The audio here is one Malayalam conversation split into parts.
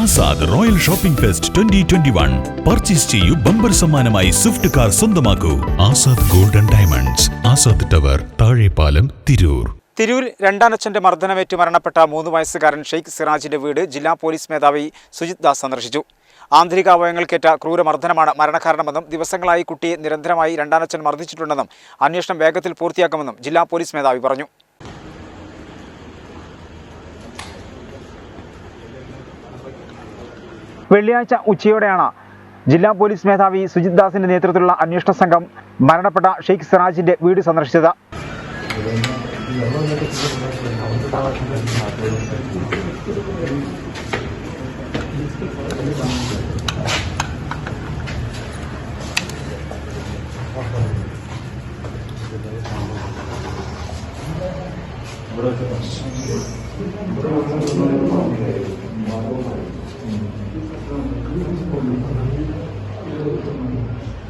Azad royal shopping fest twenty twenty one. Purchase ചെയ്യൂ ബമ്പർ സമ്മാനമായി സ്വിഫ്റ്റ് കാർ സ്വന്തമാക്കൂ. Azad golden diamonds Azad tower Thazhepalam Tirur. Tirur രണ്ടാനച്ഛന്റെ മർദ്ദനമേറ്റ് മരണപ്പെട്ട മൂന്ന് വയസ്സുകാരൻ ഷെയ്ഖ് സിറാജിന്റെ വീട് ജില്ലാ പോലീസ് മേധാവി സുജിത് ദാസ് സന്ദർശിച്ചു. ആന്തരിക അവയവങ്ങൾക്കേറ്റ ക്രൂരമർദ്ദനമാണ് മരണകാരണമെന്നും ദിവസങ്ങളായി കുട്ടിയെ നിരന്തരമായി രണ്ടാനച്ഛൻ മർദ്ദിച്ചിട്ടുണ്ടെന്നും അന്വേഷണം വേഗത്തിൽ പൂർത്തിയാക്കുമെന്നും ജില്ലാ പോലീസ് മേധാവി പറഞ്ഞു. വെള്ളിയാഴ്ച ഉച്ചയോടെയാണ് ജില്ലാ പോലീസ് മേധാവി സുജിത് ദാസിന്റെ നേതൃത്വത്തിലുള്ള അന്വേഷണ സംഘം മരണപ്പെട്ട ഷെയ്ഖ് സിറാജിന്റെ വീട് സന്ദർശിച്ചത്.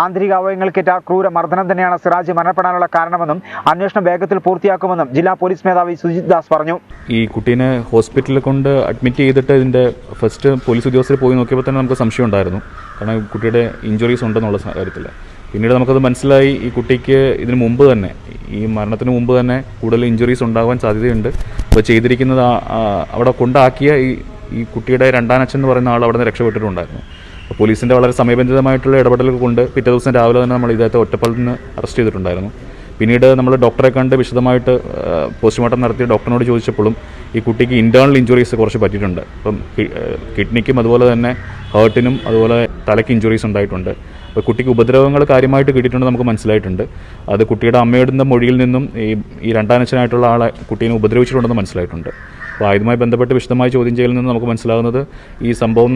ആന്തരിക അവയവങ്ങൾക്കേറ്റ ക്രൂര മർദ്ദനം തന്നെയാണ് സിറാജ് മരണപ്പെടാനുള്ള കാരണമെന്നും അന്വേഷണം വേഗത്തിൽ പൂർത്തിയാക്കുമെന്നും ജില്ലാ പോലീസ് മേധാവി സുജിത് ദാസ് പറഞ്ഞു. ഈ കുട്ടീനെ ഹോസ്പിറ്റലിൽ കൊണ്ട് അഡ്മിറ്റ് ചെയ്തിട്ട് ഇതിന്റെ ഫസ്റ്റ് പോലീസ് ഉദ്യോഗസ്ഥർ പോയി നോക്കിയപ്പോൾ തന്നെ നമുക്ക് സംശയം ഉണ്ടായിരുന്നു. കാരണം കുട്ടിയുടെ ഇഞ്ചുറീസ് ഉണ്ടെന്നുള്ള കാര്യത്തിൽ. പിന്നീട് നമുക്കത് മനസ്സിലായി ഈ കുട്ടിക്ക് ഇതിനു മുമ്പ് തന്നെ ഈ മരണത്തിന് മുമ്പ് തന്നെ കൂടുതൽ ഇഞ്ചുറീസ് ഉണ്ടാകാൻ സാധ്യതയുണ്ട്. അപ്പോൾ ചെയ്തിരിക്കുന്നത് അവിടെ കൊണ്ടാക്കിയ ഈ ഈ കുട്ടിയുടെ രണ്ടാനച്ഛൻ എന്ന് പറയുന്ന ആൾ അവിടെ നിന്ന് രക്ഷപ്പെട്ടിട്ടുണ്ടായിരുന്നു. പോലീസിന്റെ വളരെ സമയബന്ധിതമായിട്ടുള്ള ഇടപെടലുകൾ കൊണ്ട് പിറ്റേ ദിവസം രാവിലെ തന്നെ നമ്മൾ ഇദ്ദേഹത്തെ ഒറ്റപ്പലിൽ നിന്ന് അറസ്റ്റ് ചെയ്തിട്ടുണ്ടായിരുന്നു. പിന്നീട് നമ്മൾ ഡോക്ടറെ കണ്ട് വിശദമായിട്ട് പോസ്റ്റ്മോർട്ടം നടത്തി ഡോക്ടറിനോട് ചോദിച്ചപ്പോഴും ഈ കുട്ടിക്ക് ഇന്റേർണൽ ഇഞ്ചുറീസ് കുറച്ച് പറ്റിയിട്ടുണ്ട്. അപ്പം കിഡ്നിക്കും അതുപോലെ തന്നെ ഹേർട്ടിനും അതുപോലെ തലയ്ക്ക് ഇഞ്ചുറീസ് ഉണ്ടായിട്ടുണ്ട്. അപ്പോൾ കുട്ടിക്ക് ഉപദ്രവങ്ങൾ കാര്യമായിട്ട് കിട്ടിയിട്ടുണ്ട് നമുക്ക് മനസ്സിലായിട്ടുണ്ട്. അത് കുട്ടിയുടെ അമ്മയുടെ മൊഴിയിൽ നിന്നും ഈ ഈ രണ്ടാനച്ഛനായിട്ടുള്ള ആളെ കുട്ടീനെ ഉപദ്രവിച്ചിട്ടുണ്ടെന്ന് മനസ്സിലായിട്ടുണ്ട്. അപ്പോൾ ഇതുമായി ബന്ധപ്പെട്ട് വിശദമായി ചോദ്യം ചെയ്യലിൽ നിന്ന് നമുക്ക് മനസ്സിലാകുന്നത് ഈ സംഭവം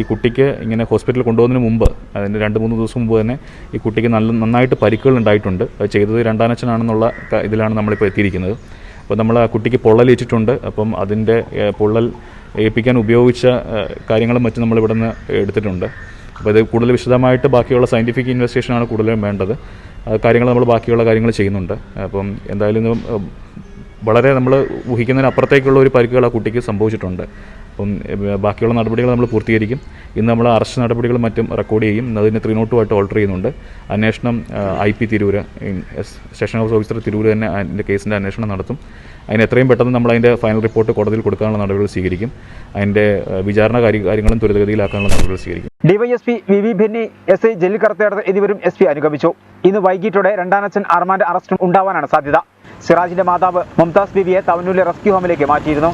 ഈ കുട്ടിക്ക് ഇങ്ങനെ ഹോസ്പിറ്റലിൽ കൊണ്ടുപോകുന്നതിന് മുമ്പ് അതിന്റെ രണ്ട് മൂന്ന് ദിവസം മുമ്പ് തന്നെ ഈ കുട്ടിക്ക് നല്ല നന്നായിട്ട് പരിക്കുകൾ ഉണ്ടായിട്ടുണ്ട്. അത് ചെയ്തത് രണ്ടാനച്ഛനാണെന്നുള്ള ഇതിലാണ് നമ്മളിപ്പോൾ എത്തിയിരിക്കുന്നത്. അപ്പോൾ നമ്മൾ ആ കുട്ടിക്ക് പൊള്ളലേറ്റിട്ടുണ്ട്. അപ്പം അതിന്റെ പൊള്ളൽ ഏൽപ്പിക്കാൻ ഉപയോഗിച്ച കാര്യങ്ങളും മറ്റും നമ്മൾ ഇവിടെ നിന്ന് എടുത്തിട്ടുണ്ട്. അപ്പോൾ ഇത് കൂടുതൽ വിശദമായിട്ട് ബാക്കിയുള്ള സയന്റിഫിക് ഇൻവെസ്റ്റിഗേഷനാണ് കൂടുതലും വേണ്ടത്. കാര്യങ്ങൾ നമ്മൾ ബാക്കിയുള്ള കാര്യങ്ങൾ ചെയ്യുന്നുണ്ട്. അപ്പം എന്തായാലും വളരെ നമ്മൾ ഊഹിക്കുന്നതിന് അപ്പുറത്തേക്കുള്ള ഒരു പരിക്കുകൾ ആ കുട്ടിക്ക് സംഭവിച്ചിട്ടുണ്ട്. അപ്പം ബാക്കിയുള്ള നടപടികൾ നമ്മൾ പൂർത്തീകരിക്കും. ഇന്ന് നമ്മൾ അറസ്റ്റ് നടപടികളും മറ്റും റെക്കോർഡ് ചെയ്യും. അതിന് ത്രീ നോട്ടുമായിട്ട് ഓൾട്ടർ ചെയ്യുന്നുണ്ട്. അന്വേഷണം I P Tirur station house officer Tirur തന്നെ അതിന്റെ കേസിന്റെ അന്വേഷണം നടത്തും. അതിന് എത്രയും പെട്ടെന്ന് നമ്മൾ അതിന്റെ ഫൈനൽ റിപ്പോർട്ട് കോടതിയിൽ കൊടുക്കാനുള്ള നടപടികൾ സ്വീകരിക്കും. അതിന്റെ വിചാരണ കാര്യ- കാര്യങ്ങളും ത്വരിതഗതിയിലാക്കാനുള്ള നടപടികൾ സ്വീകരിക്കും. DYSP V V Bhinni S I Jaleel എന്നിവരും എസ് പി അനുഗമിച്ചു. ഇന്ന് വൈകിട്ടോടെ രണ്ടാനച്ഛൻ അർമാന്റെ അറസ്റ്റും ഉണ്ടാവാനാണ് സാധ്യത. സിറാജിന്റെ മാതാവ് മുംതാസ് ബിബിയെ തവനൂരിലെ റെസ്ക്യൂ ഹോമിലേക്ക് മാറ്റിയിരുന്നു.